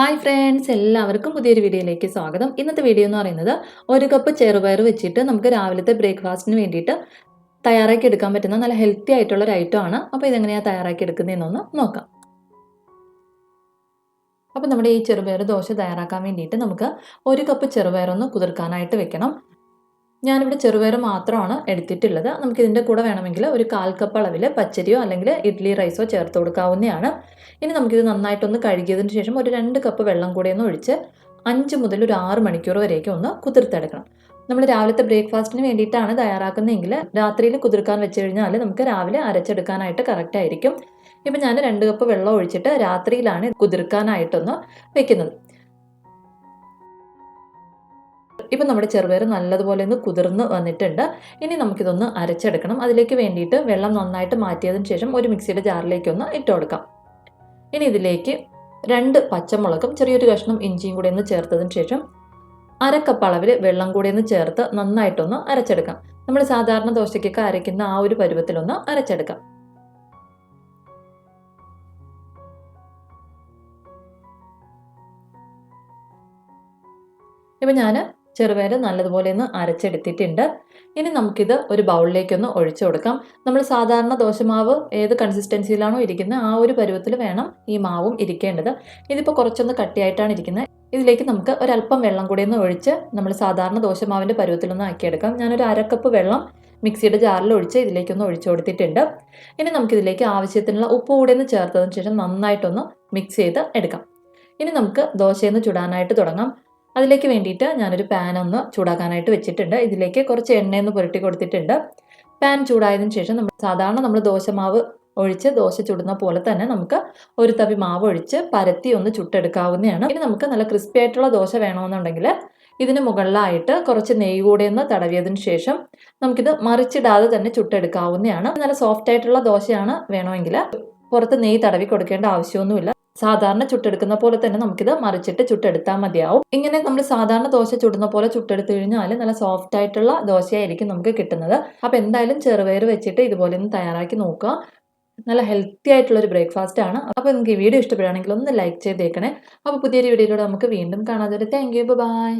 Hi friends എല്ലാവർക്കും പുതിയൊരു വീഡിയോയിലേക്ക് സ്വാഗതം. ഇന്നത്തെ വീഡിയോ എന്ന് പറയുന്നത് ഒരു കപ്പ് ചെറുപയർ വെച്ചിട്ട് നമുക്ക് രാവിലത്തെ ബ്രേക്ക്ഫാസ്റ്റിന് വേണ്ടിയിട്ട് തയ്യാറാക്കി എടുക്കാൻ പറ്റുന്ന നല്ല ഹെൽത്തി ആയിട്ടുള്ള ഒരു ഐറ്റം ആണ്. അപ്പോൾ ഇതെങ്ങനെയാണ് തയ്യാറാക്കി എടുക്കുന്നതെന്നൊന്ന് നോക്കാം. അപ്പോൾ നമ്മുടെ ഈ ചെറുപയർ ദോശ തയ്യാറാക്കാൻ വേണ്ടിയിട്ട് നമുക്ക് ഒരു കപ്പ് ചെറുപയർ ഒന്ന് കുതിർക്കാനായിട്ട് വെക്കണം. ഞാനിവിടെ ചെറുപയർ മാത്രമാണ് എടുത്തിട്ടുള്ളത്. നമുക്കിതിന്റെ കൂടെ വേണമെങ്കിൽ ഒരു കാൽ കപ്പ് അളവിൽ പച്ചരിയോ അല്ലെങ്കിൽ ഇഡ്ഡലി റൈസോ ചേർത്ത് കൊടുക്കാവുന്നതാണ്. ഇനി നമുക്കിത് നന്നായിട്ടൊന്ന് കഴുകിയതിന് ശേഷം ഒരു രണ്ട് കപ്പ് വെള്ളം കൂടെ ഒന്ന് ഒഴിച്ച് അഞ്ച് മുതൽ ഒരു ആറ് മണിക്കൂർ വരെയൊക്കെ ഒന്ന് കുതിർത്തെടുക്കണം. നമ്മൾ രാവിലത്തെ ബ്രേക്ക്ഫാസ്റ്റിന് വേണ്ടിയിട്ടാണ് തയ്യാറാക്കുന്നതെങ്കിൽ രാത്രിയിൽ കുതിർക്കാൻ വെച്ച് കഴിഞ്ഞാൽ നമുക്ക് രാവിലെ അരച്ചെടുക്കാനായിട്ട് കറക്റ്റ് ആയിരിക്കും. ഇപ്പം ഞാൻ രണ്ട് കപ്പ് വെള്ളം ഒഴിച്ചിട്ട് രാത്രിയിലാണ് കുതിർക്കാനായിട്ടൊന്ന് വെക്കുന്നത്. ഇപ്പം നമ്മുടെ ചെറുപയർ നല്ലതുപോലെ ഒന്ന് കുതിർന്ന് വന്നിട്ടുണ്ട്. ഇനി നമുക്കിതൊന്ന് അരച്ചെടുക്കണം. അതിലേക്ക് വേണ്ടിയിട്ട് വെള്ളം നന്നായിട്ട് മാറ്റിയതിന് ശേഷം ഒരു മിക്സിയുടെ ജാറിലേക്കൊന്ന് ഇട്ട് കൊടുക്കാം. ഇനി ഇതിലേക്ക് രണ്ട് പച്ചമുളകും ചെറിയൊരു കഷ്ണം ഇഞ്ചിയും കൂടി ഒന്ന് ചേർത്തതിന് ശേഷം അരക്കപ്പ് അളവിൽ വെള്ളം കൂടി ഒന്ന് ചേർത്ത് നന്നായിട്ടൊന്ന് അരച്ചെടുക്കാം. നമ്മൾ സാധാരണ ദോശയ്ക്കൊക്കെ അരയ്ക്കുന്ന ആ ഒരു പരുവത്തിലൊന്ന് അരച്ചെടുക്കാം. ഇപ്പം ഞാൻ ചെറുപയർ നല്ലതുപോലെ ഒന്ന് അരച്ചെടുത്തിട്ടുണ്ട്. ഇനി നമുക്കിത് ഒരു ബൗളിലേക്കൊന്ന് ഒഴിച്ചു കൊടുക്കാം. നമ്മൾ സാധാരണ ദോശമാവ് ഏത് കൺസിസ്റ്റൻസിയിലാണോ ഇരിക്കുന്നത് ആ ഒരു പരുവത്തിൽ വേണം ഈ മാവും ഇരിക്കേണ്ടത്. ഇതിപ്പോൾ കുറച്ചൊന്ന് കട്ടിയായിട്ടാണ് ഇരിക്കുന്നത് ഇതിലേക്ക് നമുക്ക് ഒരല്പം വെള്ളം കൂടി ഒന്ന് ഒഴിച്ച് നമ്മൾ സാധാരണ ദോശമാവിന്റെ പരുവത്തിലൊന്ന് ആക്കിയെടുക്കാം. ഞാനൊരു അരക്കപ്പ് വെള്ളം മിക്സിയുടെ ജാറിൽ ഒഴിച്ച് ഇതിലേക്കൊന്ന് ഒഴിച്ചു കൊടുത്തിട്ടുണ്ട്. ഇനി നമുക്കിതിലേക്ക് ആവശ്യത്തിനുള്ള ഉപ്പ് കൂടി ഒന്ന് ചേർത്തതിന് ശേഷം നന്നായിട്ടൊന്ന് മിക്സ് ചെയ്ത് എടുക്കാം. ഇനി നമുക്ക് ദോശയൊന്ന് ചുടാനായിട്ട് തുടങ്ങാം. അതിലേക്ക് വേണ്ടിയിട്ട് ഞാനൊരു പാൻ ഒന്ന് ചൂടാക്കാനായിട്ട് വെച്ചിട്ടുണ്ട്. ഇതിലേക്ക് കുറച്ച് എണ്ണയൊന്ന് പുരട്ടി കൊടുത്തിട്ടുണ്ട്. പാൻ ചൂടായതിനു ശേഷം നമ്മൾ സാധാരണ നമ്മൾ ദോശമാവ് ഒഴിച്ച് ദോശ ചുടുന്ന പോലെ തന്നെ നമുക്ക് ഒരു തവി മാവ് ഒഴിച്ച് പരത്തി ഒന്ന് ചുട്ടെടുക്കാവുന്നതാണ്. ഇനി നമുക്ക് നല്ല ക്രിസ്പി ആയിട്ടുള്ള ദോശ വേണമെന്നുണ്ടെങ്കിൽ ഇതിന് മുകളിലായിട്ട് കുറച്ച് നെയ്യ് കൂടെ ഒന്ന് തടവിയതിന് ശേഷം നമുക്കിത് മറിച്ചിടാതെ തന്നെ ചുട്ടെടുക്കാവുന്നതാണ്. നല്ല സോഫ്റ്റ് ആയിട്ടുള്ള ദോശയാണ് വേണമെങ്കിൽ പുറത്ത് നെയ്യ് തടവി കൊടുക്കേണ്ട ആവശ്യമൊന്നുമില്ല. സാധാരണ ചുട്ടെടുക്കുന്ന പോലെ തന്നെ നമുക്കിത് മറിച്ചിട്ട് ചുട്ടെടുത്താൽ മതിയാവും. ഇങ്ങനെ നമ്മൾ സാധാരണ ദോശ ചുടുന്ന പോലെ ചുട്ടെടുത്തു കഴിഞ്ഞാൽ നല്ല സോഫ്റ്റ് ആയിട്ടുള്ള ദോശയായിരിക്കും നമുക്ക് കിട്ടുന്നത്. അപ്പോൾ എന്തായാലും ചെറുപയർ വെച്ചിട്ട് ഇതുപോലെ ഒന്ന് തയ്യാറാക്കി നോക്കുക. നല്ല ഹെൽത്തി ആയിട്ടുള്ള ഒരു ബ്രേക്ക്ഫാസ്റ്റ് ആണ്. അപ്പോൾ നിങ്ങൾക്ക് ഈ വീഡിയോ ഇഷ്ടപ്പെടുകയാണെങ്കിൽ ഒന്ന് ലൈക്ക് ചെയ്തേക്കണേ. അപ്പോൾ പുതിയൊരു വീഡിയോയിലൂടെ നമുക്ക് വീണ്ടും കാണാതെ താങ്ക് യു ബൈ